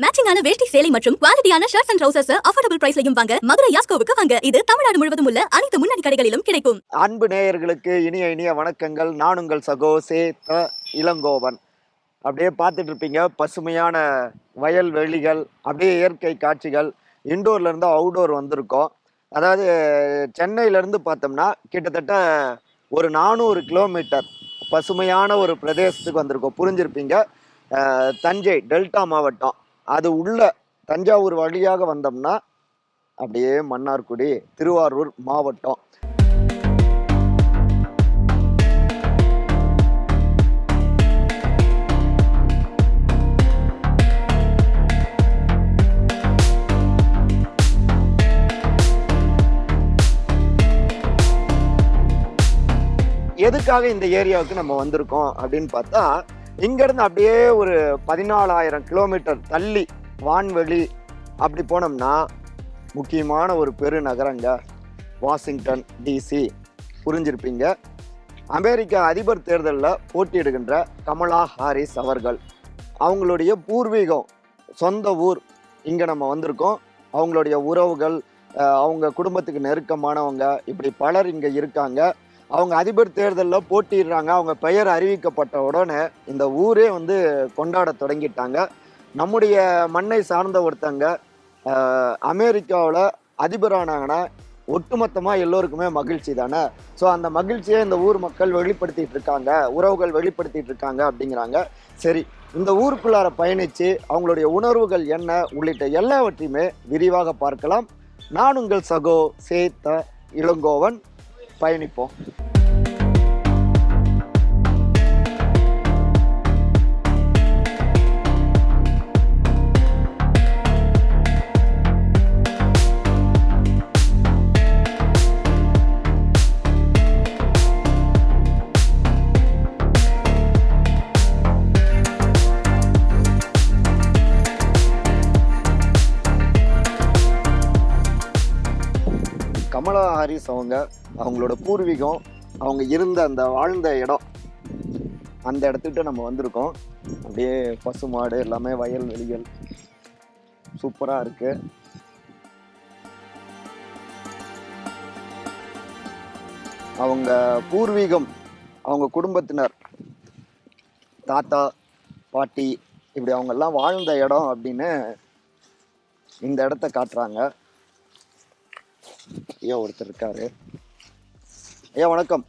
மேட்சிங்கான வேஷ்டி சேலை மற்றும் குவாலிட்டியான ஷர்ட்ஸ் அண்ட் ட்ரௌசர்ஸ் அஃபோர்டபுள் பிரைஸ்லையும் வாங்க. மதுரை யாஸ்கோவுக்கு வாங்க. இது தமிழ்நாடு முழுவதும் உள்ள அனைத்து முன்னணி கடைகளிலும் கிடைக்கும். அன்பு நேயர்களுக்கு இனிய இனிய வணக்கங்கள். நான் உங்கள் சகோ சேத்த இளங்கோவன். அப்படியே பார்த்துட்டு இருப்பீங்க. பசுமையான வயல்வெளிகள் அப்படியே இயற்கை காட்சிகள். இண்டோர்லேருந்து அவுடோர் வந்திருக்கோம். அதாவது சென்னையில இருந்து பார்த்தோம்னா கிட்டத்தட்ட ஒரு நானூறு கிலோமீட்டர் பசுமையான ஒரு பிரதேசத்துக்கு வந்திருக்கோம். புரிஞ்சிருப்பீங்க. தஞ்சை டெல்டா மாவட்டம். அது உள்ள தஞ்சாவூர் வழியாக வந்தோம்னா அப்படியே மன்னார்குடி திருவாரூர் மாவட்டம். எதுக்காக இந்த ஏரியாவுக்கு நம்ம வந்திருக்கோம் அப்படின்னு பார்த்தா இங்கேருந்து அப்படியே ஒரு பதினாலாயிரம் கிலோமீட்டர் தள்ளி வான்வெளி அப்படி போனோம்னா முக்கியமான ஒரு பெருநகரங்க வாஷிங்டன் டிசி புரிஞ்சிருப்பீங்க? அமெரிக்க அதிபர் தேர்தலில் போட்டியிடுகின்ற கமலா ஹாரிஸ் அவர்கள். அவங்களுடைய பூர்வீகம் சொந்த ஊர் இங்கே நம்ம வந்திருக்கோம். அவங்களுடைய உறவுகள் அவங்க குடும்பத்துக்கு நெருக்கமானவங்க இப்படி பலர் இங்கே இருக்காங்க. அவங்க அதிபர் தேர்தலில் போட்டிடுறாங்க அவங்க பெயர் அறிவிக்கப்பட்ட உடனே இந்த ஊரே வந்து கொண்டாட தொடங்கிட்டாங்க. நம்முடைய மண்ணை சார்ந்த ஒருத்தங்க அமெரிக்காவில் அதிபரானாங்கன்னா ஒட்டுமொத்தமாக எல்லோருக்குமே மகிழ்ச்சி தானே? ஸோ அந்த மகிழ்ச்சியை இந்த ஊர் மக்கள் வெளிப்படுத்திட்டு இருக்காங்க. உறவுகள் வெளிப்படுத்திட்டு இருக்காங்க அப்படிங்கிறாங்க. சரி இந்த ஊருக்குள்ளார பயணித்து அவங்களுடைய உணர்வுகள் என்ன உள்ளிட்ட எல்லாவற்றையுமே விரிவாக பார்க்கலாம். நான் உங்கள் சகோ சேத்த இளங்கோவன். பயணிப்போம். கமலா ஹாரிஸ் அவங்க அவங்களோட பூர்வீகம் அவங்க இருந்த அந்த வாழ்ந்த இடம். அந்த இடத்துக்கிட்ட நம்ம வந்திருக்கோம். அப்படியே பசு மாடு எல்லாமே வயல் வெளிகள். சூப்பராக இருக்கு. அவங்க பூர்வீகம் அவங்க குடும்பத்தினர் தாத்தா பாட்டி இப்படி அவங்கெல்லாம் வாழ்ந்த இடம் அப்படின்னு இந்த இடத்த காட்டுறாங்க. ஐயா ஒருத்தர் இருக்காரு. ஐயா வணக்கம்.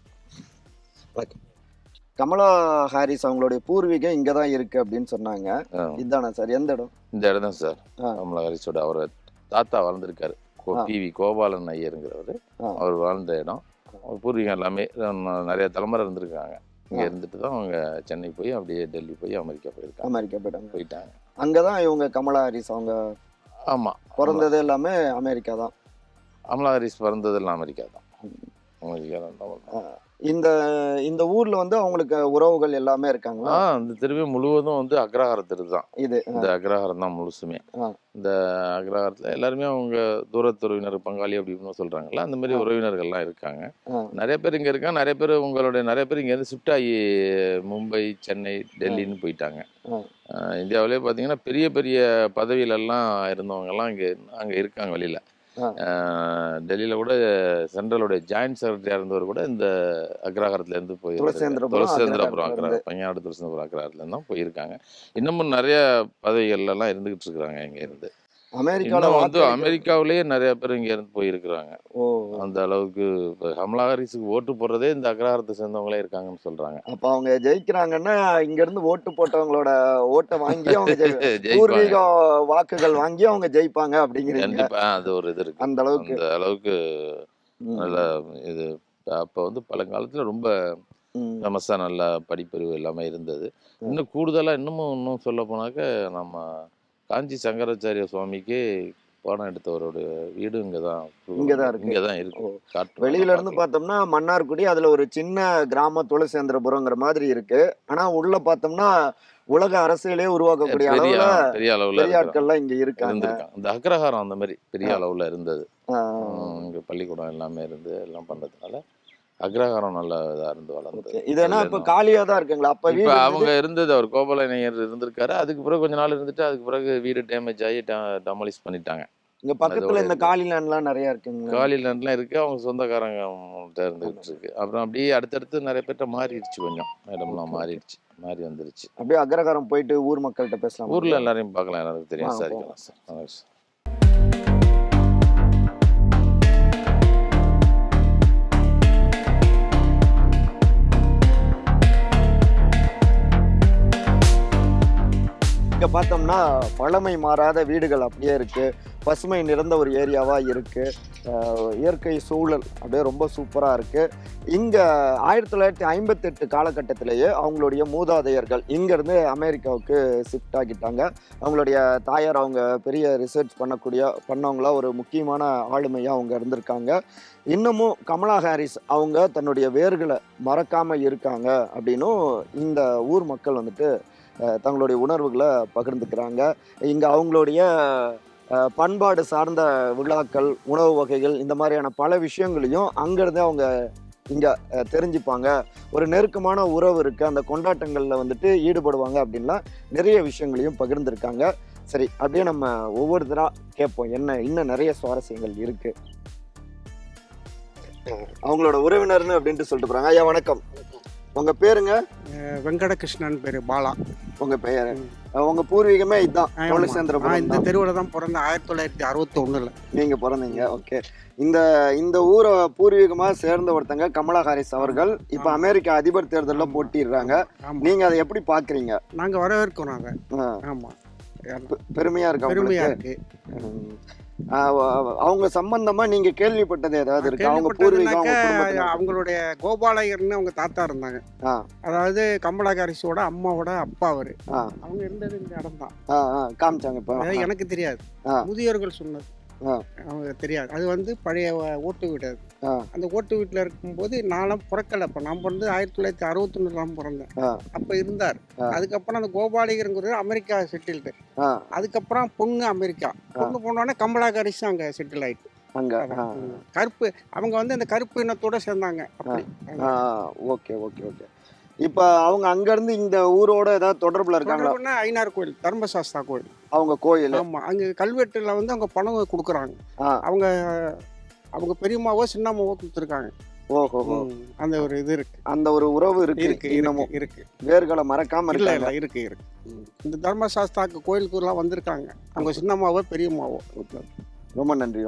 வணக்கம். கமலா ஹாரிஸ் அவங்களுடைய பூர்வீகம் இங்க தான் இருக்கு அப்படின்னு சொன்னாங்க. இதுதானே சார்? எந்த இடம்? இந்த இடம் தான் சார். கமலா ஹாரிஸோட அவர் தாத்தா வாழ்ந்திருக்காரு. கோ- ஆ. பி வி கோபாலன் ஐயருங்கிறவர். அவர் வாழ்ந்த இடம். பூர்வீகம் எல்லாமே நிறைய தலைமுறை இருந்திருக்காங்க. இங்க. இருந்துட்டு தான் அவங்க சென்னை போய் அப்படியே டெல்லி போய் அமெரிக்கா போயிருக்காங்க. அமெரிக்கா போயிட்டாங்க. போயிட்டாங்க. அங்கதான் இவங்க கமலா ஹாரிஸ் அவங்க ஆமா. பிறந்தது எல்லாமே அமெரிக்கா தான் கமலா ஹாரிஸ் பிறந்ததெல்லாம் அமெரிக்கா தான். அமெரிக்கா தான் இந்த இந்த ஊர்ல வந்து அவங்களுக்கு உறவுகள் எல்லாமே இருக்காங்களா? இந்த தெருவே முழுவதும் வந்து அக்ரஹார தெரு தான். இது இந்த அக்ரஹாரம் தான் முழுசுமே. இந்த அக்ரஹாரத்தில் எல்லாருமே அவங்க தூரத்துறவினர் பங்காளி அப்படி இப்படின்னு சொல்றாங்கல்ல அந்த மாதிரி. உறவினர்கள்லாம் இருக்காங்க. நிறைய பேர் இங்க இருக்காங்க. நிறைய பேர் உங்களுடைய நிறைய பேர் இங்க இருந்து ஷிஃப்ட் ஆகி மும்பை சென்னை டெல்லின்னு போயிட்டாங்க. இந்தியாவிலே பார்த்தீங்கன்னா பெரிய பெரிய பதவியில எல்லாம் இருந்தவங்க எல்லாம் இங்க அங்க இருக்காங்க வெளியில. டெல்லியில கூட சென்ட்ரலுடைய ஜாயின்ட் செக்ரட்டரியா இருந்தவர் கூட இந்த அக்ரஹாரத்துல இருந்து போய் துளசேந்திரபுரம், அக்ரஹாரம் பையனாடு துளசேந்திரபுரம் அக்ரஹாரத்துல இருந்து தான் போயிருக்காங்க. இன்னமும் நிறைய பதவிகள்ல எல்லாம் இருந்துகிட்டு இருக்கிறாங்க இங்க இருந்து. அமெரிக்கால இன்னும் வந்து அமெரிக்காவிலேயே நிறைய பேர் இங்க இருந்து போயிருக்கிறாங்க. ஓ அந்த அளவுக்கு இப்ப கமலா ஹாரிஸுக்கு ஓட்டு போடுறதே இந்த அக்ரஹாரத்தை சேர்ந்தவங்களே இருக்காங்கன்னு சொல்றாங்க. அப்ப அவங்க ஜெயிக்கிறாங்கன்னா இங்க இருந்து ஓட்டு போட்டவங்களோட ஓட்டை வாங்கி அவங்க பூர்வீக வாக்குகள் வாங்கி அவங்க ஜெயிப்பாங்க அப்படிங்கிறீங்க. கண்டிப்பா அது ஒரு இது இருக்கு. அந்த அளவுக்கு. அந்த அளவுக்கு நல்ல இது. அப்போ வந்து பழங்காலத்துல ரொம்ப. ஃபேமஸாக நல்ல படிப்பறிவு எல்லாமே இருந்தது. இன்னும் கூடுதலாக இன்னமும் இன்னும் சொல்ல போனாக்க நம்ம காஞ்சி சங்கராச்சாரிய சுவாமிக்கு பாடம் எடுத்தவருடைய வீடு இங்கே தான் இங்கதான் இருக்கு. இங்கே தான் இருக்கு வெளியில இருந்து பார்த்தோம்னா மன்னார்குடி அதுல ஒரு சின்ன கிராம துளசேந்திரபுரங்கிற மாதிரி இருக்கு. ஆனா உள்ள பார்த்தோம்னா உலக அரசியலே உருவாக்கக்கூடிய அளவுல பெரிய அளவில் பெரிய ஆட்கள்லாம் இங்க இருக்காங்க. இந்த அக்ரஹாரம் அந்த மாதிரி பெரிய. அளவில் இருந்தது. இங்கே பள்ளிக்கூடம் எல்லாமே இருந்து எல்லாம் பண்ணுறதுனால அக்ரஹாரம் நல்ல இதா இருந்து வளர்ந்தது. Okay. இது என்ன அதுல இப்ப இன்னும் காலியா தான் இருக்குங்களா? அப்ப இப்ப அவங்க இருந்தது அவர் கோபாலனையர் இருந்திருக்காரு. அதுக்கு பிறகு கொஞ்ச நாள் இருந்துட்டு அதுக்கு பிறகு வீடு டேமேஜ் ஆகி டெமாலிஷ் பண்ணிட்டாங்க. இங்க பக்கத்துல இந்த காலி லேண்ட்லாம் நிறைய இருக்குங்களா? காலி லேண்ட்லாம் இருக்கு. அவங்க சொந்தக்காரங்க இருந்துகிட்டு இருக்கு. அப்புறம் அப்படியே அடுத்தடுத்து நிறைய பேர்ட்ட மாறிடுச்சு கொஞ்சம். இடம்லாம். மாறிடுச்சு. மாறி வந்துருச்சு. அப்படியே அக்ரகாரம் போயிட்டு ஊர் மக்கள்கிட்ட பேசலாம்? ஊர்ல எல்லாரையும் பார்க்கலாம். எனக்கு தெரியும். விசாரிக்கலாம். சார் இங்கே பார்த்தோம்னா பழமை மாறாத வீடுகள் அப்படியே இருக்குது பசுமை நிறைந்த ஒரு ஏரியாவாக இருக்குது இயற்கை சூழல் அப்படியே ரொம்ப சூப்பராக இருக்குது இங்கே ஆயிரத்தி தொள்ளாயிரத்தி ஐம்பத்தெட்டு காலகட்டத்திலேயே அவங்களுடைய மூதாதையர்கள் இங்கேருந்து அமெரிக்காவுக்கு ஷிஃப்ட் ஆகிட்டாங்க. அவங்களுடைய தாயார் அவங்க பெரிய ரிசர்ச் பண்ணக்கூடிய பண்ணவங்களா ஒரு முக்கியமான ஆளுமையாக அவங்க இருந்திருக்காங்க. இன்னமும் கமலா ஹாரிஸ் அவங்க தன்னுடைய வேர்களை மறக்காமல் இருக்காங்க அப்படின்னும் இந்த ஊர் மக்கள் வந்துட்டு தங்களுடைய உணர்வுகளை பகிர்ந்துக்கிறாங்க. இங்கே அவங்களுடைய பண்பாடு சார்ந்த விழாக்கள் உணவு வகைகள் இந்த மாதிரியான பல விஷயங்களையும் அங்கேருந்து அவங்க இங்கே தெரிஞ்சுப்பாங்க. ஒரு நெருக்கமான உறவு இருக்குது அந்த கொண்டாட்டங்களில் வந்துட்டு ஈடுபடுவாங்க அப்படின்லாம் நிறைய விஷயங்களையும் பகிர்ந்திருக்காங்க. சரி அப்படியே நம்ம ஒவ்வொருத்தராக கேட்போம். என்ன இன்னும் நிறைய சுவாரஸ்யங்கள் இருக்கு. அவங்களோட உறவினர்னு அப்படின்ட்டு சொல்லிட்டு போறாங்க. ஐயா வணக்கம். உங்க பேருங்க? வெங்கடகிருஷ்ணன் பேரு பாலா. உங்க பெயர்? ம். உங்க பூர்வீகமே இதுதான். சோழசேந்திரபுரம் இந்த. தெருவில் தான் பிறந்தேன் ஆயிரத்தி தொள்ளாயிரத்தி அறுபத்தி ஒண்ணுல நீங்க பிறந்தீங்க ஓகே. இந்த இந்த ஊரை பூர்வீகமா சேர்ந்த ஒருத்தங்க கமலா ஹாரிஸ் அவர்கள் இப்ப. அமெரிக்க அதிபர் தேர்தல்ல. போட்டிடுறாங்க. ஆமா. நீங்க அதை எப்படி பாக்குறீங்க? நாங்க வரவேற்கிறோம் நாங்க. ஆ, ஆமா. பெருமையா இருக்கா பெருமையா அவங்க சம்பந்தமா நீங்க கேள்விப்பட்டது ஏதாவது இருக்கு? அவங்க பூர்வீகம் அவங்களுடைய கோபாலயர்னு அவங்க தாத்தா இருந்தாங்க. அதாவது கமலாகாரிசோட அம்மாவோட அப்பா அவரு. அவங்க இருந்தது இந்த இடம் தான் காமிச்சாங்க இப்ப. எனக்கு தெரியாது. முதியோர்கள் சொன்னது. அவங்க தெரியாது. அது வந்து பழைய ஓட்டு வீடு அது. அந்த ஓட்டு வீட்டில் இருக்கும்போது நானும் பிறக்கல. அப்போ நான் பிறந்து ஆயிரத்தி தொள்ளாயிரத்தி அறுபத்தொன்னு தான் பிறந்தேன். அப்போ இருந்தார். அதுக்கப்புறம் அந்த கோபாலிகருங்கிறது அமெரிக்கா செட்டில்டு அதுக்கப்புறம் பொண்ணு அமெரிக்கா. பொண்ணு போனோடனே கமலாகரிஸ் அங்கே செட்டில் ஆயிட்டு. கருப்பு அவங்க வந்து அந்த கருப்பு இனத்தோட சேர்ந்தாங்க. Okay okay okay. இப்ப அவங்க அங்க இருந்து இந்த ஊரோட ஏதாவது தொடர்புல தொடர்புன்னா ஐநார் கோயில் தர்மசாஸ்தா கோயில். அவங்க கோயில். ஆமா அங்க கல்வெட்டுல வந்து அவங்க பணம் கொடுக்குறாங்க. அவங்க அவங்க பெரியம்மாவோ சின்னம்மாவோ கொடுத்துருக்காங்க. ஓஹோ அந்த ஒரு இது இருக்கு. அந்த ஒரு உறவு இருக்கு இருக்கு இன்னமும். இருக்கு. வேர்களை மறக்காம இல்ல இல்ல இருக்கு இருக்கு. இந்த தர்மசாஸ்தாக்கு கோயிலுக்கு எல்லாம் வந்திருக்காங்க. அவங்க சின்னம்மாவோ பெரியம்மாவோ. ரொம்ப நன்றி.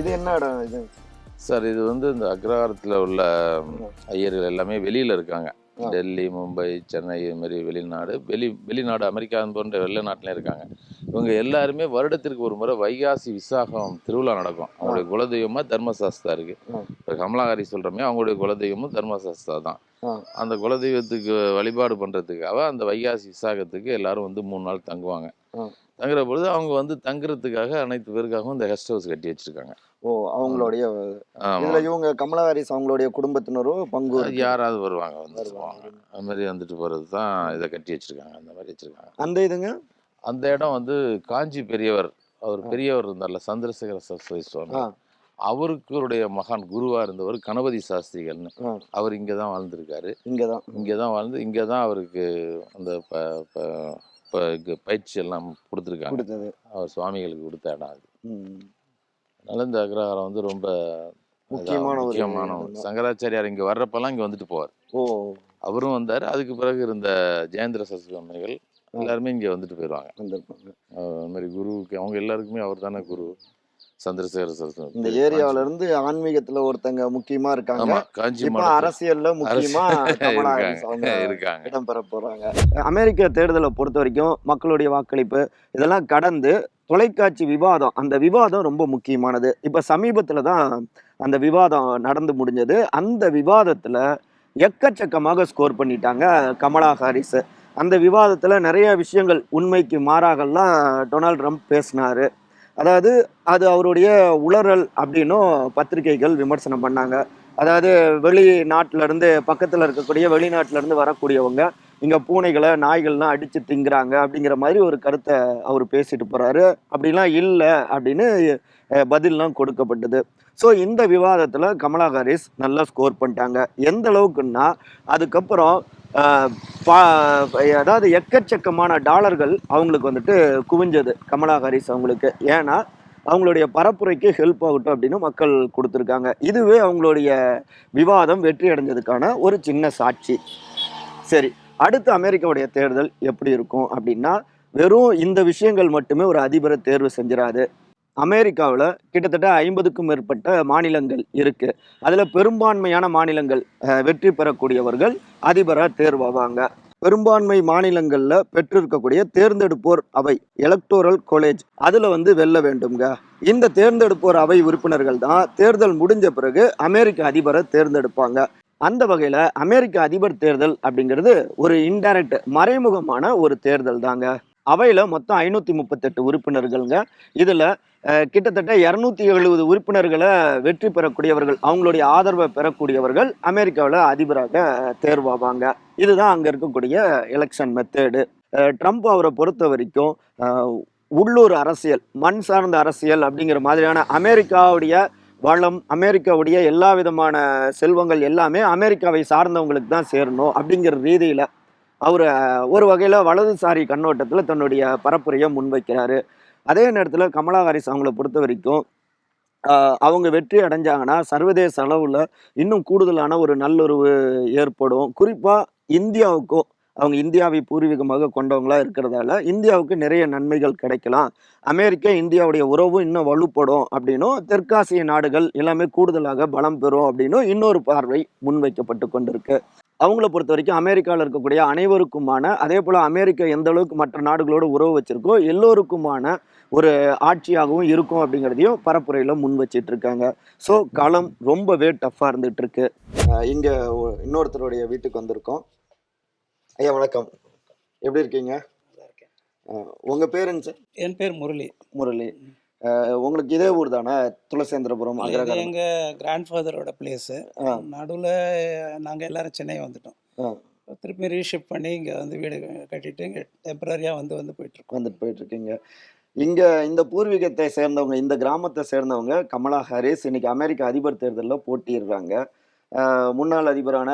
இது என்ன இடம் இது? சார் இது வந்து இந்த அக்ரஹாரத்தில் உள்ள ஐயர்கள் எல்லாமே வெளியில் இருக்காங்க. டெல்லி மும்பை சென்னை இது மாதிரி வெளிநாடு வெளி வெளிநாடு அமெரிக்கா போன்ற வெளிநாட்டில் இருக்காங்க. இவங்க எல்லாருமே வருடத்திற்கு ஒரு முறை வைகாசி விசாகம் திருவிழா நடக்கும். அவங்களுடைய குலதெய்வமாக தர்மசாஸ்தா இருக்கு. இப்போ கமலாகாரி சொல்கிறோமே அவங்களுடைய குலதெய்வமும் தர்மசாஸ்தா தான். அந்த குலதெய்வத்துக்கு வழிபாடு பண்ணுறதுக்காக அந்த வைகாசி விசாகத்துக்கு எல்லாரும் வந்து மூணு நாள் தங்குவாங்க. தங்குற பொழுது அவங்க வந்து தங்குறதுக்காக அனைத்து பேருக்காகவும் இந்த கெஸ்ட் ஹவுஸ் கட்டி வச்சிருக்காங்க ஓ அவங்களுடைய. இதுல இவங்க கமலா ஹாரிஸ் அவங்களுடைய குடும்பத்தினரும் பங்கு. யாராவது வருவாங்க வந்து. போவாங்க அது மாதிரி வந்துட்டு போகிறது தான் இதை கட்டி வச்சிருக்காங்க அந்த மாதிரி வச்சிருக்காங்க அந்த இதுங்க அந்த இடம் வந்து காஞ்சி பெரியவர் அவர். பெரியவர் இருந்தார்ல சந்திரசேகர சரஸ்வதி சுவாமி. அவருக்குடைய மகான் குருவா இருந்தவர் கணபதி சாஸ்திரிகள்னு. அவர் இங்கே தான் வாழ்ந்திருக்காரு இங்கதான் இங்கே தான் வாழ்ந்து இங்கே தான் அவருக்கு அந்த ப ப- ப- இது பயிற்சி எல்லாம் கொடுத்துருக்காங்க. கொடுத்தது. அவர் சுவாமிகளுக்கு கொடுத்த இடம் அது. அதனால இந்த அக்ரஹாரம் வந்து ரொம்ப முக்கியமான முக்கியமான. சங்கராச்சாரியார் இங்கே வர்றப்பெல்லாம் இங்கே வந்துட்டு போவார். ஓ அவரும் வந்தார். அதுக்கு பிறகு இருந்த ஜெயேந்திர சரஸ்வாமிகள் எல்லாருமே இங்கே வந்துட்டு போயிடுவாங்க அது மாதிரி குருவுக்கு அவங்க எல்லாருக்குமே அவர் தானே குரு. சந்திரசேகர சரஸ்வதி இந்த ஏரியாவுல இருந்து ஆன்மீகத்துல ஒருத்தங்க முக்கியமா இருக்காங்க. இப்ப அரசியல்ல முக்கியமா இருக்காங்க இடம் பெற போறாங்க. அமெரிக்க தேர்தலை பொறுத்த வரைக்கும் மக்களுடைய வாக்களிப்பு இதெல்லாம் கடந்து தொலைக்காட்சி விவாதம் அந்த விவாதம் ரொம்ப முக்கியமானது. இப்ப சமீபத்துல தான் அந்த விவாதம் நடந்து முடிஞ்சது. அந்த விவாதத்துல எக்கச்சக்கமாக ஸ்கோர் பண்ணிட்டாங்க கமலா ஹாரிஸ். அந்த விவாதத்துல நிறைய விஷயங்கள் உண்மைக்கு மாறாகலாம் டொனால்ட் ட்ரம்ப் பேசினாரு. அதாவது அது அவருடைய உளறல் அப்படின்னும் பத்திரிகைகள் விமர்சனம் பண்ணாங்க. அதாவது வெளிநாட்டிலேருந்து பக்கத்தில் இருக்கக்கூடிய வெளிநாட்டிலேருந்து வரக்கூடியவங்க இங்கே பூனைகளை நாய்கள்லாம் அடித்து திங்குறாங்க அப்படிங்கிற மாதிரி ஒரு கருத்தை அவர் பேசிட்டு போகிறாரு அப்படிலாம் இல்லை அப்படின்னு பதிலெலாம் பதில்லாம் கொடுக்கப்பட்டது. ஸோ இந்த விவாதத்தில் கமலா ஹாரிஸ் நல்லா ஸ்கோர் பண்ணிட்டாங்க. எந்த அளவுக்குன்னா அதுக்கப்புறம் அதாவது எக்கச்சக்கமான டாலர்கள் அவங்களுக்கு வந்துட்டு குவிஞ்சது கமலா ஹாரிஸ் அவங்களுக்கு. ஏன்னா அவங்களுடைய பரப்புரைக்கு ஹெல்ப் ஆகட்டும் அப்படின்னு மக்கள் கொடுத்துருக்காங்க. இதுவே அவங்களுடைய விவாதம் வெற்றி அடைஞ்சதுக்கான ஒரு சின்ன சாட்சி. சரி அடுத்து அமெரிக்காவுடைய தேர்தல் எப்படி இருக்கும் அப்படின்னா வெறும் இந்த விஷயங்கள் மட்டுமே ஒரு அதிபரை தேர்வு செஞ்சிடாது அமெரிக்காவில் கிட்டத்தட்ட ஐம்பதுக்கும் மேற்பட்ட மாநிலங்கள் இருக்குது அதில் பெரும்பான்மையான மாநிலங்கள் வெற்றி பெறக்கூடியவர்கள் அதிபராக தேர்வாவாங்க. பெரும்பான்மை மாநிலங்களில் பெற்றிருக்கக்கூடிய தேர்ந்தெடுப்போர் அவை எலக்டோரல் காலேஜ் அதில் வந்து வெல்ல வேண்டும்ங்க. இந்த தேர்ந்தெடுப்போர் அவை உறுப்பினர்கள் தான் தேர்தல் முடிஞ்ச பிறகு அமெரிக்க அதிபரை தேர்ந்தெடுப்பாங்க. அந்த வகையில் அமெரிக்க அதிபர் தேர்தல் அப்படிங்கிறது ஒரு இன்டைரக்ட் மறைமுகமான ஒரு தேர்தல் தாங்க. அவையில் மொத்தம் ஐநூற்றி முப்பத்தெட்டு உறுப்பினர்கள்ங்க. இதில் கிட்டத்தட்ட இரநூத்தி எழுபது உறுப்பினர்களை வெற்றி பெறக்கூடியவர்கள் அவங்களுடைய ஆதரவை பெறக்கூடியவர்கள் அமெரிக்காவில் அதிபராக தேர்வாவாங்க. இதுதான் அங்கே இருக்கக்கூடிய எலெக்ஷன் மெத்தேடு ட்ரம்ப் அவரை பொறுத்த வரைக்கும் உள்ளூர் அரசியல் மண் சார்ந்த அரசியல் அப்படிங்கிற மாதிரியான அமெரிக்காவுடைய வளம் அமெரிக்காவுடைய எல்லா விதமான செல்வங்கள் எல்லாமே அமெரிக்காவை சார்ந்தவங்களுக்கு தான் சேரணும் அப்படிங்கிற ரீதியில் அவர் ஒரு வகையில் வலதுசாரி கண்ணோட்டத்தில் தன்னுடைய பரப்புரையை முன்வைக்கிறாரு. அதே நேரத்தில் கமலா ஹாரிஸ் அவங்கள பொறுத்த வரைக்கும் அவங்க வெற்றி அடைஞ்சாங்கன்னா சர்வதேச அளவில் இன்னும் கூடுதலான ஒரு நல்லுறவு ஏற்படும். குறிப்பாக இந்தியாவுக்கும் அவங்க இந்தியாவை பூர்வீகமாக கொண்டவங்களா இருக்கிறதால இந்தியாவுக்கு நிறைய நன்மைகள் கிடைக்கலாம். அமெரிக்கா இந்தியாவுடைய உறவு இன்னும் வலுப்படும் அப்படின்னும் தெற்காசிய நாடுகள் எல்லாமே கூடுதலாக பலம் பெறும் அப்படின்னும் இன்னொரு பார்வை முன்வைக்கப்பட்டு கொண்டிருக்கு. அவங்கள பொறுத்த வரைக்கும் அமெரிக்காவில் இருக்கக்கூடிய அனைவருக்குமான அதே போல் அமெரிக்கா எந்த அளவுக்கு மற்ற நாடுகளோடு உறவு வச்சிருக்கோ எல்லோருக்குமான ஒரு ஆட்சியாகவும் இருக்கும் அப்படிங்கிறதையும் பரப்புரையில் முன் வச்சிட்டு இருக்காங்க. ஸோ களம் ரொம்பவே டஃப்பாக இருந்துட்டு இருக்கு. இன்னொருத்தருடைய வீட்டுக்கு வந்திருக்கோம். ஐயா வணக்கம். எப்படி இருக்கீங்க? அஹ் உங்க பேருங்க சார்? என் பேர் முரளி. முரளி. உங்களுக்கு இதே ஊர் தானே? துளசேந்திரபுரம் எங்கள் கிராண்ட்ஃபாதரோட பிளேஸு ஆ. நடுவில் நாங்கள் எல்லாரும் சென்னை வந்துட்டோம். ஆ. திருப்பி ரீஷிஃப்ட் பண்ணி இங்கே வந்து வீடு கட்டிட்டு இங்கே டெம்பரரியாக வந்து வந்து போயிட்டுருக்கோம். வந்துட்டு போயிட்டு இருக்கீங்க இங்க இந்த பூர்வீகத்தை சேர்ந்தவங்க இந்த கிராமத்தை சேர்ந்தவங்க கமலா ஹாரிஸ். இன்னைக்கு அமெரிக்க அதிபர் தேர்தலில் போட்டியிடுறாங்க. முன்னாள் அதிபரான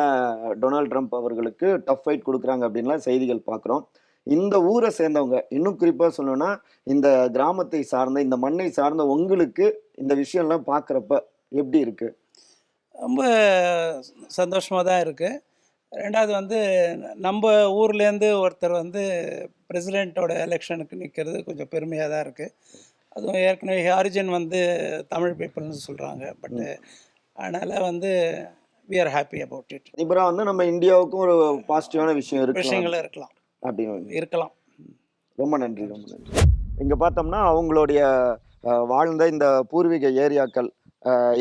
டொனால்ட் ட்ரம்ப் அவர்களுக்கு டஃப் ஃபைட் கொடுக்குறாங்க அப்படின்லாம் செய்திகள் பார்க்குறோம். இந்த ஊரை சேர்ந்தவங்க இன்னும் குறிப்பாக சொல்லணும்னா இந்த கிராமத்தை சார்ந்த இந்த மண்ணை சார்ந்த உங்களுக்கு இந்த விஷயம்லாம் பார்க்குறப்ப எப்படி இருக்கு? ரொம்ப சந்தோஷமாக தான் இருக்குது ரெண்டாவது வந்து நம்ம ஊர்லேருந்து ஒருத்தர் வந்து பிரசிடெண்ட்டோட எலெக்ஷனுக்கு நிற்கிறது கொஞ்சம் பெருமையாக தான் இருக்குது அதுவும் ஏற்கனவே ஹாரிஜன் வந்து தமிழ் பீப்புள்னு சொல்கிறாங்க பட்டு அதனால் வந்து we are happy about it அதிபராக வந்து நம்ம இந்தியாவுக்கும் ஒரு பாசிட்டிவான விஷயம் இருக்கு விஷயங்களும் இருக்கலாம். அப்படின்னு இருக்கலாம். ரொம்ப நன்றி ரொம்ப நன்றி. இங்கே பார்த்தோம்னா அவங்களுடைய வாழ்ந்த இந்த பூர்வீக ஏரியாக்கள்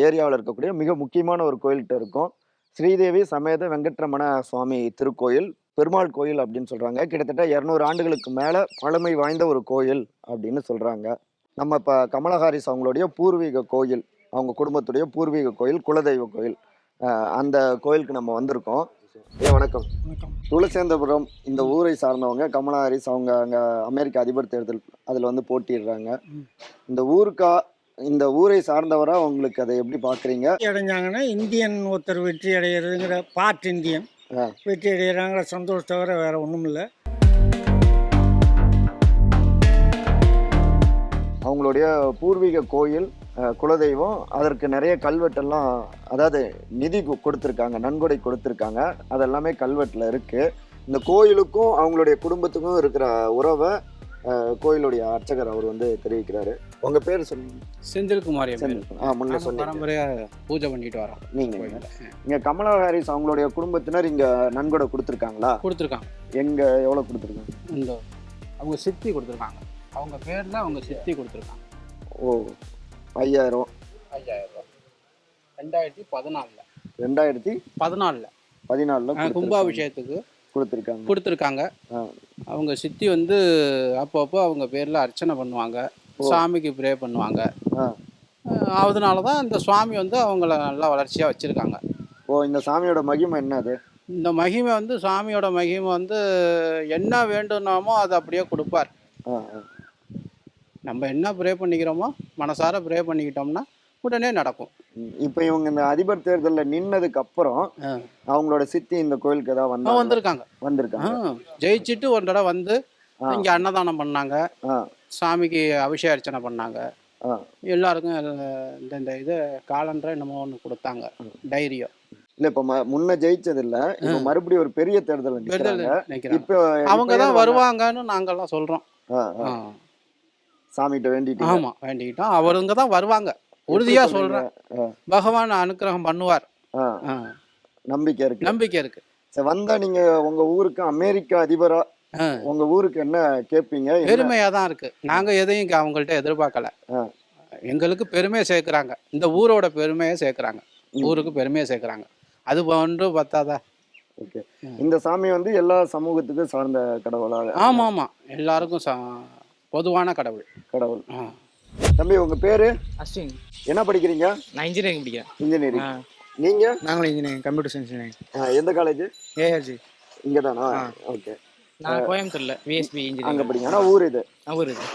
ஏரியாவில் இருக்கக்கூடிய மிக முக்கியமான ஒரு கோயில்கிட்ட இருக்கும். ஸ்ரீதேவி சமேத வெங்கட்ரமண சுவாமி திருக்கோயில் பெருமாள் கோயில் அப்படின்னு சொல்கிறாங்க கிட்டத்தட்ட இரநூறு ஆண்டுகளுக்கு மேலே பழமை வாய்ந்த ஒரு கோயில் அப்படின்னு சொல்கிறாங்க நம்ம இப்போ கமலஹாரிஸ் அவங்களுடைய பூர்வீக கோயில் அவங்க குடும்பத்துடைய பூர்வீக கோயில் குலதெய்வ கோயில். அந்த கோயிலுக்கு நம்ம வந்திருக்கோம். ஏ வணக்கம். வணக்கம். துளசேந்தபுரம் இந்த ஊரை சார்ந்தவங்க கமலா ஹாரிஸ் அவங்க அங்கே அமெரிக்க அதிபர் தேர்தல் அதில் வந்து போட்டிடுறாங்க. இந்த ஊருக்கா இந்த ஊரை சார்ந்தவரா உங்களுக்கு அதை எப்படி பார்க்குறீங்க அடைஞ்சாங்கன்னா இந்தியன் ஒருத்தர் வெற்றி அடைகிறதுங்கிற பார்ட் இந்தியன். வெற்றி அடைகிறாங்கிற சந்தோஷம் தவிர வேற ஒன்றும் இல்லை அவங்களுடைய பூர்வீக கோயில் குலதெய்வம் அதற்கு நிறைய கல்வெட்டெல்லாம் அதாவது நிதி கொடுத்திருக்காங்க நன்கொடை கொடுத்திருக்காங்க. அதெல்லாமே கல்வெட்டில் இருக்கு. இந்த கோயிலுக்கும் அவங்களுடைய குடும்பத்துக்கும் இருக்கிற உறவை கோயிலுடைய அர்ச்சகர் அவர் வந்து தெரிவிக்கிறாரு. உங்க பேர் சொல்லுங்க. செந்தில்குமார் முன்ன சொன்னீங்க பரம்பரையாக பூஜை பண்ணிட்டு வரோம் நீங்க கோயில்ல. இங்க கமலா ஹாரிஸ் அவங்களுடைய குடும்பத்தினர் இங்க நன்கொடை கொடுத்துருக்காங்களா? கொடுத்துருக்காங்க. எங்க எவ்வளவு கொடுத்துருக்காங்க? அவங்க சித்தி கொடுத்துருக்காங்க. அவங்க பேரில் அவங்க சித்தி கொடுத்துருக்காங்க. ஓ ஐயாயிரம். ஐயாயிரம் ரூபா ரெண்டாயிரத்தி பதினாலில். ரெண்டாயிரத்தி பதினாலில். பதினாலுல கும்பாபிஷேகத்துக்கு கொடுத்துருக்காங்க. கொடுத்துருக்காங்க. அவங்க சித்தி வந்து அப்பப்போ அவங்க பேரில் அர்ச்சனை பண்ணுவாங்க. சாமிக்கு ப்ரே பண்ணுவாங்க. அதனால தான் இந்த சுவாமி வந்து அவங்கள நல்லா வளர்ச்சியாக வச்சுருக்காங்க. ஓ இந்த சாமியோட மகிமை என்னது இந்த மகிமை வந்து சாமியோட மகிமை வந்து என்ன வேண்டும்னாமோ அதை அப்படியே கொடுப்பார். நம்ம என்ன ப்ரே பண்ணிக்கிறோமோ மனசார ப்ரே பண்ணிக்கிட்டோம்னா உடனே நடக்கும். இப்போ இவங்க இந்த அதிபர் தேர்தலில் நின்னதுக்கு அப்புறம். அவங்களோட சித்தி இந்த கோயிலுக்கு ஏதாவது ஆ, வந்தாங்க வந்திருக்காங்க. வந்திருக்காங்க ஜெயிச்சுட்டு ஒரு தடவை வந்து. இங்கே அன்னதானம் பண்ணாங்க. சாமிக்கு அபிஷேக அர்ச்சனை பண்ணாங்க. எல்லாருக்கும் இந்த இந்த இது காலண்டரை என்னமோ ஒன்று கொடுத்தாங்க டைரியோ. இல்ல இப்ப முன்ன ஜெயிச்சது இல்ல இப்ப மறுபடியும் ஒரு பெரிய தேர்தல் இப்ப அவங்க இப்ப தான் ஏன் வருவாங்கன்னு நாங்கெல்லாம் வந்தா- ஆ. சாமிகிட்ட வேண்டிட்டு ஆமாம் வேண்டிக்கிட்டோம். அவருங்க தான் வருவாங்க. உறுதியாக சொல்கிறேன் பகவான் அனுக்கிரகம் பண்ணுவார். நம்பிக்கை இருக்கு. நம்பிக்கை இருக்கு. சரி வந்தா நீங்க உங்க ஊருக்கு அமெரிக்க அதிபரா. உங்க ஊருக்கு என்ன கேட்பீங்க என்ன- பெருமையாக தான் இருக்கு. நாங்கள் எதையும் அவங்கள்ட்ட எதிர்பார்க்கல. எங்களுக்கு பெருமையை சேர்க்குறாங்க. இந்த ஊரோட பெருமையை சேர்க்குறாங்க. ஊருக்கு பெருமையை சேர்க்குறாங்க. அது ஒன்று பத்தாதா? ஓகே. இந்த சாமி வந்து எல்லா சமூகத்துக்கும் சார்ந்த கடவுளாக ஆமாம் ஆமாம். எல்லாருக்கும் ச பொதுவான கடவுள். கடவுள். ஆ. தம்பி உங்க பேரு? அஸ்வின். என்ன படிக்கிறீங்க? நான் இன்ஜினியரிங் படிக்கிறேன். இன்ஜினியரிங். நீங்க? நாங்களும் இன்ஜினியரிங் கம்ப்யூட்டர் சயின்ஸ் இன்ஜினியரிங் எந்த காலேஜ் ஏஆர்ஜி இங்க தானா. ஓகே. நான் கோயம்புத்தூர்ல விஎஸ்பி அங்க இன்ஜினியரிங் படிங்க. ஆனா ஊர் இது. ஊர் இது.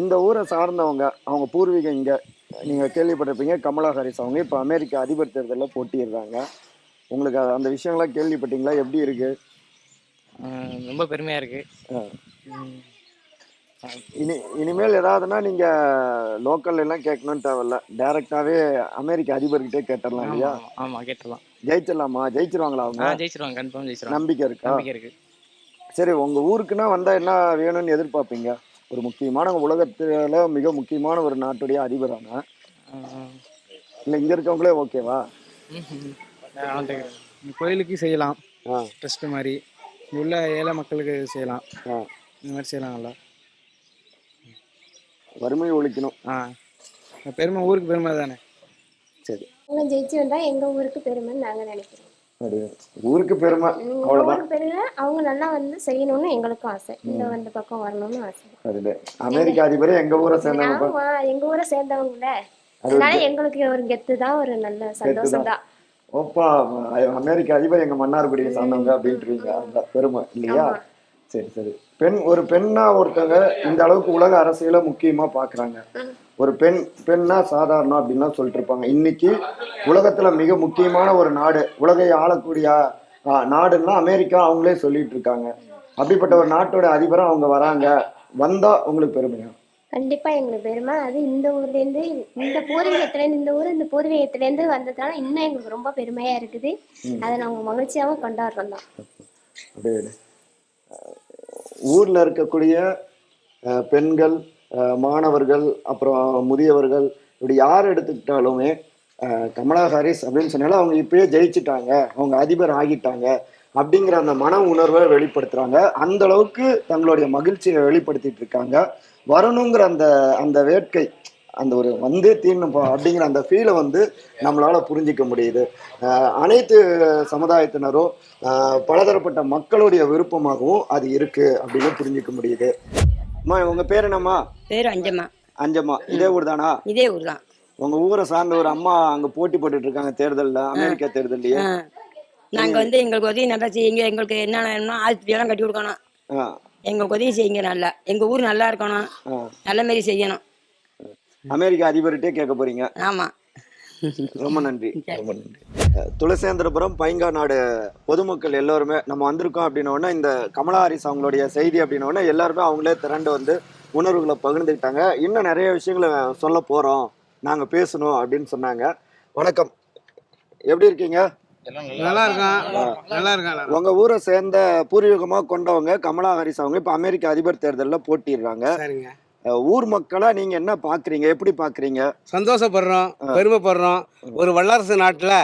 இந்த ஊரை சார்ந்தவங்க அவங்க பூர்வீகம் இங்க நீங்க கேள்விப்பட்டிருப்பீங்க கமலா ஹாரிஸ் அவங்க இப்போ அமெரிக்க அதிபர் தேர்தலில் போட்டியிடுறாங்க. உங்களுக்கு அந்த விஷயங்கள்லாம் கேள்விப்பட்டீங்களா? எப்படி இருக்கு? ரொம்ப பெருமையா இருக்கு. இனி இனிமேல் ஏதாவதுன்னா நீங்க லோக்கல் எல்லாம் கேட்கணும்னு தேவையில்ல. டைரக்டாவே அமெரிக்க அதிபர்கிட்டே கேட்டுடலாம் இல்லையா? ஆமா, ஆமா கேட்டுடலாம். ஜெயிச்சிடலாமா? ஜெயிச்சிருவாங்களா அவங்க? ஜெயிச்சிருவாங்க கன்ஃபார்ம் ஜெயிச்சிருவாங்க. நம்பிக்கை இருக்கா? நம்பிக்கை இருக்கு. சரி உங்க ஊருக்குன்னா வந்தா என்ன வேணும்னு எதிர்பார்ப்பீங்க? ஒரு முக்கியமான உலகத்துல மிக முக்கியமான ஒரு நாட்டுடைய அதிபரான. இல்ல இங்க இருக்கவங்களே ஓகேவா கோயிலுக்கு செய்யலாம். ட்ரஸ்ட் மாதிரி. உள்ள ஏழை மக்களுக்கு செய்யலாம். இந்த மாதிரி செய்யலாம் வறுமையை ஒழிக்கணும். ஆ. பெருமை ஊருக்கு பெருமை தானே? சரி. அவங்க ஜெயிச்சு வந்தா எங்க ஊருக்கு பெருமைன்னு நாங்க நினைக்கிறோம். ஊருக்கு பெருமை அவ்வளவுதான் ஊருக்கு பெருமை அவங்க நல்லா வந்து செய்யணும்னு எங்களுக்கும் ஆசை. இந்த வந்து பக்கம் வரணும்னு ஆசை. அதுல அமெரிக்க அதிபரே எங்க ஊரை சேர்ந்தவங்க ஆமா எங்க ஊரை சேர்ந்தவங்கல்ல அது அதனால எங்களுக்கு ஒரு கெத்து தான் ஒரு நல்ல சந்தோஷம் தான். ஓப்பா அமெரிக்க அதிபர் எங்க மன்னார்குடியை சார்ந்தவங்க அப்படின்றீங்க. அந்த பெருமை இல்லையா? ஆமா. சரி சரி. பெண் ஒரு பெண்ணா ஒருத்தவங்க இந்த அளவுக்கு உலக அரசியல முக்கியமா பாக்குறாங்க. ஒரு பெண் பெண்ணா சாதாரணம் அப்படின்லாம் சொல்லிட்டு இருப்பாங்க இன்னைக்கு உலகத்துல மிக முக்கியமான ஒரு நாடு உலகை ஆளக்கூடிய நாடுன்னா அமெரிக்கா அவங்களே சொல்லிட்டு இருக்காங்க. அப்படிப்பட்ட ஒரு நாட்டோட அதிபரா அவங்க வராங்க. வந்தா உங்களுக்கு பெருமையா கண்டிப்பா எங்களுக்கு பெருமை. அது இந்த ஊர்ல இருந்து இந்த பூர்வீகத்துல இருந்து இந்த ஊர் இந்த பூர்வீகத்துல இருந்து வந்ததால இன்னும் எங்களுக்கு ரொம்ப பெருமையா இருக்குது. அதை நாங்க மகிழ்ச்சியாவும் கொண்டாடுறோம் தான். ஊரில் இருக்கக்கூடிய பெண்கள் மாணவர்கள் அப்புறம் முதியவர்கள் இப்படி யார் எடுத்துக்கிட்டாலுமே கமலா ஹாரிஸ் அப்படின்னு சொன்னாலும் அவங்க இப்பயே ஜெயிச்சிட்டாங்க அவங்க அதிபர் ஆகிட்டாங்க அப்படிங்கிற அந்த மன உணர்வை வெளிப்படுத்துறாங்க. அந்த அளவுக்கு தங்களுடைய மகிழ்ச்சியை வெளிப்படுத்திட்டு இருக்காங்க. வரணுங்கிற அந்த அந்த வேட்கை அந்த ஒரு வந்தே தீரணும் அப்படிங்கிற அந்த ஃபீலை வந்து நம்மளால புரிஞ்சிக்க முடியுது. அனைத்து சமுதாயத்தினரும் பலதரப்பட்ட மக்களுடைய விருப்பமாகவும் அது இருக்கு அப்படின்னு புரிஞ்சுக்க முடியுது. அம்மா உங்க பேர் என்னம்மா? பேர் அஞ்சம்மா. அஞ்சம்மா. இதே ஊர் தானா இதே ஊர் தான் உங்க ஊரை சார்ந்த ஒரு அம்மா அங்க போட்டி போட்டுட்டு இருக்காங்க தேர்தல்ல அமெரிக்கா தேர்தல்லையே. நாங்கள் வந்து எங்களுக்கு உதவி நல்லா செய்யுங்க எங்களுக்கு என்னென்ன ஆஸ்பத்திரியெல்லாம் கட்டி கொடுக்கணும். எங்களுக்கு உதவி செய்யுங்க நல்லா. எங்கள் ஊர் நல்லா இருக்கணும். நல்ல மாரி செய்யணும். அமெரிக்க அதிபர்கிட்டே கேட்க போறீங்க. ஆமாம் ரொம்ப நன்றி. ரொம்ப நன்றி. துளசேந்திரபுரம் பைங்காநாடு பொதுமக்கள் எல்லாருமே நம்ம வந்திருக்கோம் அப்படின்னோடனே இந்த கமலா ஹாரிஸ் அவங்களுடைய செய்தி அப்படின்னோடனே எல்லாருமே அவங்களே திரண்டு வந்து உணர்வுகளை பகிர்ந்துக்கிட்டாங்க. இன்னும் நிறைய விஷயங்களை சொல்ல போறோம். நாங்க பேசணும் அப்படின்னு சொன்னாங்க. வணக்கம். எப்படி இருக்கீங்க? நல்லா இருக்கான். நல்லா இருக்கான் உங்க ஊரை சேர்ந்த பூர்வீகமா கொண்டவங்க கமலா ஹாரிஸ் அவங்க. இப்ப அமெரிக்க அதிபர் தேர்தலில் போட்டிடுறாங்க ஊர் மக்களா நீங்க என்ன பாக்குறீங்க? எப்படி பாக்குறீங்க? சந்தோஷப்படுறோம் பெருமைப்படுறோம். ஒரு வல்லரசு நாட்டில்.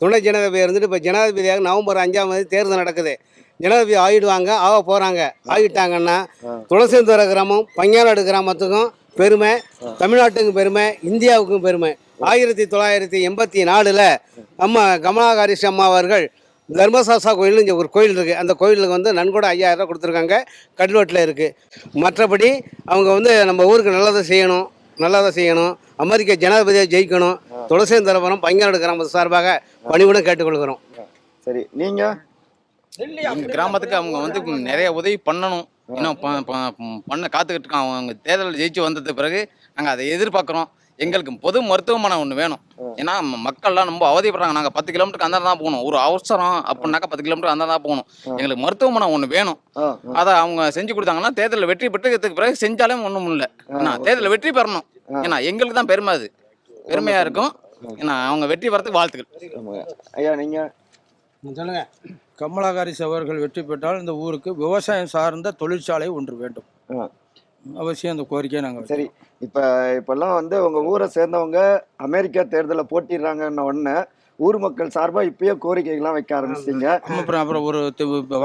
துணை ஜனாதிபதி இருந்துட்டு இப்போ ஜனாதிபதியாக நவம்பர் அஞ்சாம் தேதி தேர்தல் நடக்குது. ஜனாதிபதி ஆகிடுவாங்க ஆக போகிறாங்க ஆகிட்டாங்கன்னா. துளசேந்துர கிராமம் பஞ்சாநாடு கிராமத்துக்கும் பெருமை தமிழ்நாட்டுக்கும் பெருமை இந்தியாவுக்கும் பெருமை. ஆயிரத்தி தொள்ளாயிரத்தி எண்பத்தி நாலில் அம்மா கமலா ஹாரிஸ் அம்மா அவர்கள் தர்மசாஸ்தா கோயில் இங்கே ஒரு கோயில் இருக்குது அந்த கோயிலுக்கு வந்து நன்கொடை ஐயாயிரம் ரூபாய் கொடுத்துருக்காங்க. கல்வெட்டில் இருக்குது மற்றபடி அவங்க வந்து நம்ம ஊருக்கு நல்லதை செய்யணும் நல்லதை செய்யணும். அமெரிக்க ஜனாதிபதியை ஜெயிக்கணும். துளசேந்தரபுரம் பையனாடு கிராமத்து சார்பாக பணிவுடன் கேட்டுக்கொள்கிறோம். சரி நீங்க? எங்கள் கிராமத்துக்கு அவங்க வந்து நிறைய உதவி பண்ணணும். இன்னும் ப- ப- பண்ண காத்துக்கிட்டு இருக்கோம் அவங்க தேர்தலில் ஜெயிச்சு வந்தது பிறகு நாங்கள் அதை எதிர்பார்க்குறோம். எங்களுக்கு பொது மருத்துவமனை ஒன்று வேணும். ஏன்னா மக்கள்லாம் ரொம்ப அவதிப்படுறாங்க. நாங்கள் பத்து கிலோமீட்டருக்கு அந்த தான் போகணும். ஒரு அவசரம் அப்படின்னாக்கா பத்து கிலோமீட்டர் அந்த தான் போகணும். எங்களுக்கு மருத்துவமனை ஒன்று வேணும். அதை அவங்க செஞ்சு கொடுத்தாங்கன்னா தேர்தலில் வெற்றி பெற்றதுக்கு பிறகு செஞ்சாலும் ஒன்றும் இல்லை. ஏன்னா தேர்தலில் வெற்றி பெறணும். ஏன்னா எங்களுக்கு தான் பெருமை அது. பெருமையாக இருக்கும். ஏன்னா அவங்க வெற்றி பெறத்துக்கு வாழ்த்துக்கள். ஐயா நீங்க? சொல்லுங்க. கமலா ஹாரிஸ் அவர்கள் வெற்றி பெற்றால் இந்த ஊருக்கு விவசாயம் சார்ந்த தொழிற்சாலை ஒன்று வேண்டும். அவசியம் அந்த கோரிக்கையை நாங்கள் சரி இப்ப இப்பெல்லாம் வந்து உங்க ஊரை சேர்ந்தவங்க அமெரிக்கா தேர்தலில் போட்டிடுறாங்கன்ன உடனே ஊர் மக்கள் சார்பா இப்பயே கோரிக்கைகள்லாம் வைக்க ஆரம்பிச்சிட்டீங்க. அப்புறம் அப்புறம் ஒரு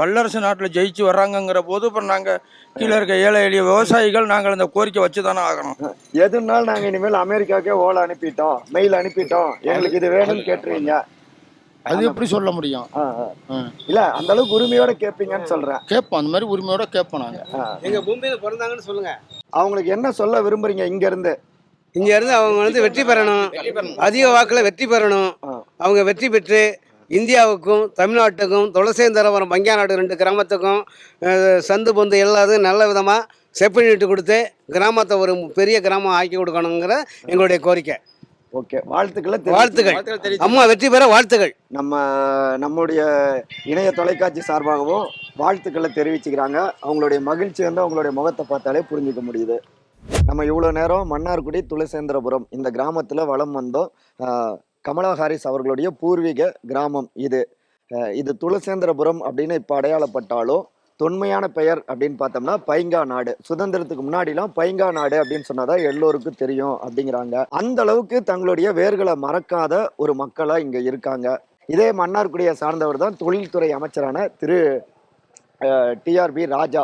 வல்லரசு நாட்டில் ஜெயிச்சு வர்றாங்கங்கிற போது அப்புறம் நாங்கள் கீழே இருக்க ஏழை எளிய விவசாயிகள் நாங்கள் இந்த கோரிக்கை வச்சு தானே ஆகணும். எதுனாலும் நாங்க இனிமேல் அமெரிக்காக்கே ஓலை அனுப்பிட்டோம் மெயில் அனுப்பிட்டோம்? எங்களுக்கு இது வேணும்னு கேட்டுருவீங்க அது எப்படி சொல்ல முடியும். இல்ல அந்த அளவுக்கு உரிமையோட கேட்பீங்கன்னு சொல்றேன். கேட்போம் அந்த மாதிரி உரிமையோட கேட்போம் நாங்கள் ஆ. எங்கள் பூமியில் பிறந்தாங்கன்னு சொல்லுங்கள் அவங்களுக்கு என்ன சொல்ல விரும்புறீங்க இங்க இருந்து இங்க இருந்து அவங்க வந்து வெற்றி பெறணும். அதிக வாக்கில் வெற்றி பெறணும். அவங்க வெற்றி பெற்று இந்தியாவுக்கும் தமிழ்நாட்டுக்கும் துளசேந்தரபுரம் பங்கியாநாடு ரெண்டு கிராமத்துக்கும் சந்து பொந்து எல்லாத்தையும் நல்ல விதமாக செப்பனிட்டு கொடுத்து கிராமத்தை ஒரு பெரிய கிராமம் ஆக்கி கொடுக்கணுங்கிற எங்களுடைய கோரிக்கை. ஓகே வாழ்த்துக்களை வாழ்த்துக்கள். அம்மா வெற்றி பெற வாழ்த்துக்கள். நம்ம நம்முடைய இணைய தொலைக்காட்சி சார்பாகவும் வாழ்த்துக்களை தெரிவிச்சுக்கிறாங்க. அவங்களுடைய மகிழ்ச்சி வந்து அவங்களுடைய முகத்தை பார்த்தாலே புரிஞ்சுக்க முடியுது. நம்ம இவ்வளோ நேரம் மன்னார்குடி துளசேந்திரபுரம் இந்த கிராமத்தில் வலம் வந்தோம். கமலா ஹாரிஸ் அவர்களுடைய பூர்வீக கிராமம் இது. இது துளசேந்திரபுரம் அப்படின்னு இப்போ அடையாளப்பட்டாலும் தொன்மையான பெயர் அப்படின்னு பார்த்தோம்னா பைங்கா நாடு. சுதந்திரத்துக்கு முன்னாடிலாம் பைங்கா நாடு அப்படின்னு சொன்னாதான் எல்லோருக்கும் தெரியும் அப்படிங்கிறாங்க. அந்த அளவுக்கு தங்களுடைய வேர்களை மறக்காத ஒரு மக்களாக இங்கே இருக்காங்க. இதே மன்னார்குடியை சார்ந்தவர் தான் தொழில்துறை அமைச்சரான திரு டிஆர்பி ராஜா.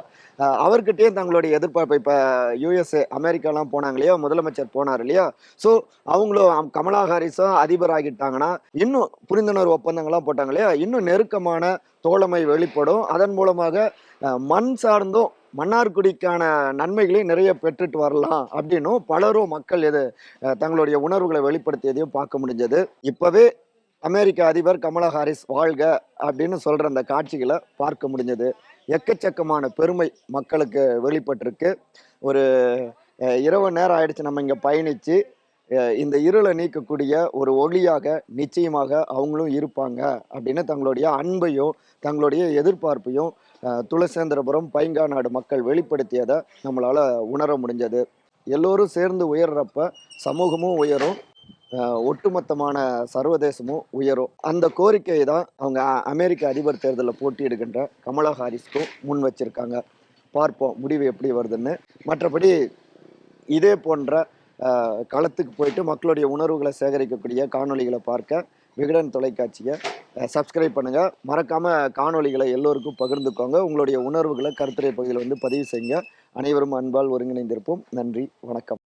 அவர்கிட்டயே தங்களுடைய எதிர்பார்ப்பு இப்போ யூஎஸ்ஏ அமெரிக்காலாம் போனாங்க இல்லையா? முதலமைச்சர் போனார் இல்லையா? ஸோ அவங்களும் கமலா ஹாரிஸும் அதிபர் ஆகிட்டாங்கன்னா இன்னும் புரிந்துணர்வு ஒப்பந்தங்கள்லாம் போட்டாங்க இல்லையா? இன்னும் நெருக்கமான தோழமை வெளிப்படும். அதன் மூலமாக மண் சார்ந்தும் மன்னார்குடிக்கான நன்மைகளை நிறைய பெற்றுட்டு வரலாம் அப்படின்னும் பலரும் மக்கள் இது தங்களுடைய உணர்வுகளை வெளிப்படுத்தியதையும் பார்க்க முடிஞ்சது. இப்போவே அமெரிக்க அதிபர் கமலா ஹாரிஸ் வாழ்க அப்படின்னு சொல்கிற அந்த காட்சிகளை பார்க்க முடிஞ்சது. எக்கச்சக்கமான பெருமை மக்களுக்கு வெளிப்பட்டிருக்கு. ஒரு இரவு நேரம் ஆயிடுச்சு நம்ம இங்கே பயணித்து இந்த இருளை நீக்கக்கூடிய ஒரு ஒளியாக நிச்சயமாக அவங்களும் இருப்பாங்க அப்படின்னு தங்களுடைய அன்பையும் தங்களுடைய எதிர்பார்ப்பையும் துளசேந்திரபுரம் துளசேந்திரபுரம் பைங்காநாடு மக்கள் வெளிப்படுத்தியதை நம்மளால் உணர முடிஞ்சது. எல்லோரும் சேர்ந்து உயர்றப்ப சமூகமும் உயரும். ஒட்டுமொத்தமான சர்வதேசமும் உயரும். அந்த கோரிக்கையை தான் அவங்க அமெரிக்க அதிபர் தேர்தலில் போட்டியிடுகின்ற கமலா ஹாரிஸ்க்கும் முன் வச்சிருக்காங்க. பார்ப்போம் முடிவு எப்படி வருதுன்னு. மற்றபடி இதே போன்ற களத்துக்கு போயிட்டு மக்களுடைய உணர்வுகளை சேகரிக்கக்கூடிய காணொளிகளை பார்க்க விகடன் தொலைக்காட்சியை சப்ஸ்கிரைப் பண்ணுங்கள் மறக்காமல் காணொளிகளை எல்லோருக்கும் பகிர்ந்துக்கோங்க. உங்களுடைய உணர்வுகளை கருத்துரை பகுதியில் வந்து பதிவு செய்யுங்க. அனைவரும் அன்பால் ஒருங்கிணைந்திருப்போம். நன்றி வணக்கம்.